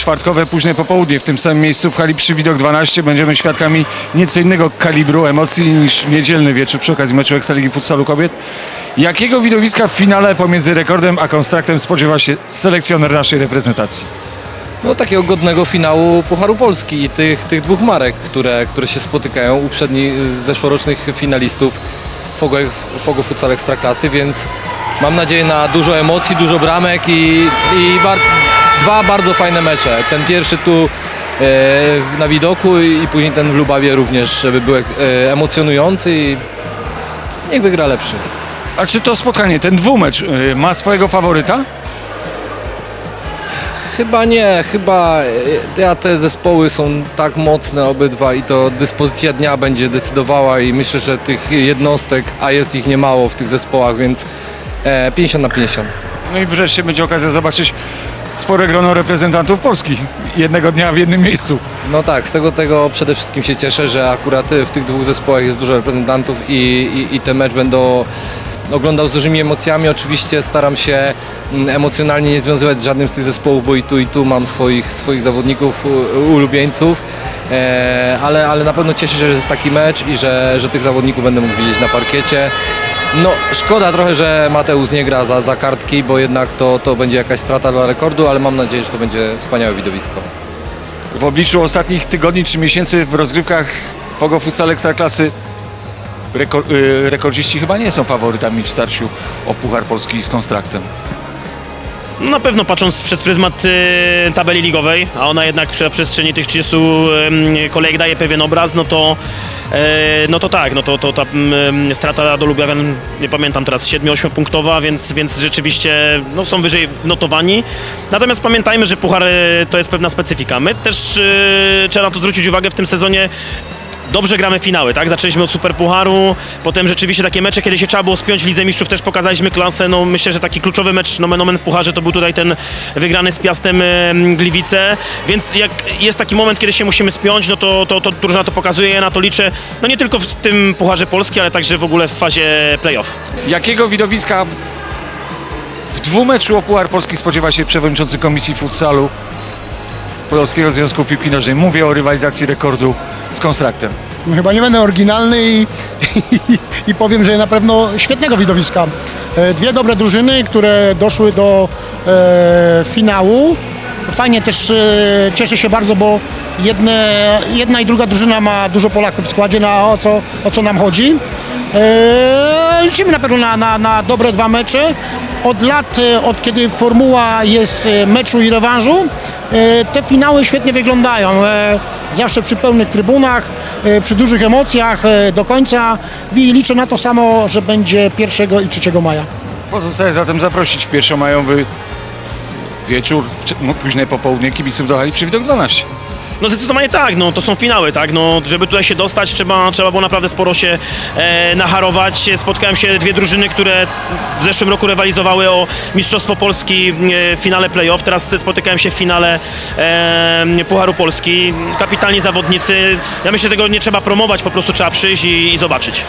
czwartkowe późne popołudnie w tym samym miejscu w hali przy Widok 12 będziemy świadkami nieco innego kalibru emocji niż niedzielny wieczór przy okazji meczu Ekstraligi Futsalu Kobiet. Jakiego widowiska w finale pomiędzy rekordem a konstraktem spodziewa się selekcjoner naszej reprezentacji? No takiego godnego finału Pucharu Polski i tych, tych dwóch marek, które, które się spotykają, uprzednich zeszłorocznych finalistów Fogo, Fogo Futsal Ekstraklasy, więc mam nadzieję na dużo emocji, dużo bramek i, i bar, dwa bardzo fajne mecze. Ten pierwszy tu e, na widoku i później ten w Lubawie również, żeby był e, emocjonujący i niech wygra lepszy. A czy to spotkanie, ten dwumecz y, ma swojego faworyta? Chyba nie, chyba e, ja te zespoły są tak mocne obydwa i to dyspozycja dnia będzie decydowała i myślę, że tych jednostek, a jest ich niemało w tych zespołach, więc e, 50 na 50. No i wreszcie będzie okazja zobaczyć spore grono reprezentantów Polski jednego dnia w jednym miejscu. No tak, z tego tego przede wszystkim się cieszę, że akurat e, w tych dwóch zespołach jest dużo reprezentantów i, i, i ten mecz będą oglądał z dużymi emocjami. Oczywiście staram się mm, emocjonalnie nie związywać z żadnym z tych zespołów, bo i tu i tu mam swoich, swoich zawodników, ulubieńców. E, ale, ale na pewno cieszę się, że jest taki mecz i że, że tych zawodników będę mógł widzieć na parkiecie. No szkoda trochę, że Mateusz nie gra za, za kartki, bo jednak to, to będzie jakaś strata dla rekordu, ale mam nadzieję, że to będzie wspaniałe widowisko. W obliczu ostatnich tygodni czy miesięcy w rozgrywkach Fogo Futsal Ekstraklasy rekor, y, rekordziści chyba nie są faworytami w starciu o Puchar Polski z Konstraktem. Na pewno patrząc przez pryzmat y, tabeli ligowej, a ona jednak przy przestrzeni tych 30 y, kolejek daje pewien obraz, no to e, no to tak, no to, to ta mm, strata do Lubiawian, nie pamiętam teraz, 7-8 punktowa, więc, więc rzeczywiście no, są wyżej notowani. Natomiast pamiętajmy, że Puchar y, to jest pewna specyfika. My też y, trzeba na to zwrócić uwagę w tym sezonie, dobrze gramy finały, tak? Zaczęliśmy od Superpucharu, potem rzeczywiście takie mecze, kiedy się trzeba było spiąć w Lidze Mistrzów, też pokazaliśmy klasę. No myślę, że taki kluczowy mecz nomen omen w Pucharze to był tutaj ten wygrany z Piastem em, Gliwice, więc jak jest taki moment, kiedy się musimy spiąć, no to, to, to drużyna to pokazuje, ja na to liczę, no nie tylko w tym Pucharze Polski, ale także w ogóle w fazie playoff. Jakiego widowiska w dwumeczu o Puchar Polski spodziewa się przewodniczący Komisji Futsalu Polskiego Związku Piłki Nożnej? Mówię o rywalizacji rekordu z Konstraktem. No chyba nie będę oryginalny i, i, i powiem, że na pewno świetnego widowiska. E, Dwie dobre drużyny, które doszły do e, finału. Fajnie też e, cieszę się bardzo, bo jedne, jedna i druga drużyna ma dużo Polaków w składzie, na o co, o co nam chodzi. E, liczymy na pewno na, na, na dobre dwa mecze. Od lat, e, od kiedy formuła jest e, meczu i rewanżu, e, te finały świetnie wyglądają. Zawsze przy pełnych trybunach, przy dużych emocjach do końca i liczę na to samo, że będzie 1 i 3 maja. Pozostaje zatem zaprosić w pierwszomajowy wieczór, wcze- no, późne popołudnie kibiców do hali przy Widok 12. No zdecydowanie tak, no to są finały, tak, no żeby tutaj się dostać trzeba, trzeba było naprawdę sporo się e, nacharować. Spotkałem się dwie drużyny, które w zeszłym roku rywalizowały o Mistrzostwo Polski e, w finale playoff, teraz spotykałem się w finale e, Pucharu Polski. Kapitalni zawodnicy, ja myślę, że tego nie trzeba promować, po prostu trzeba przyjść i, i zobaczyć.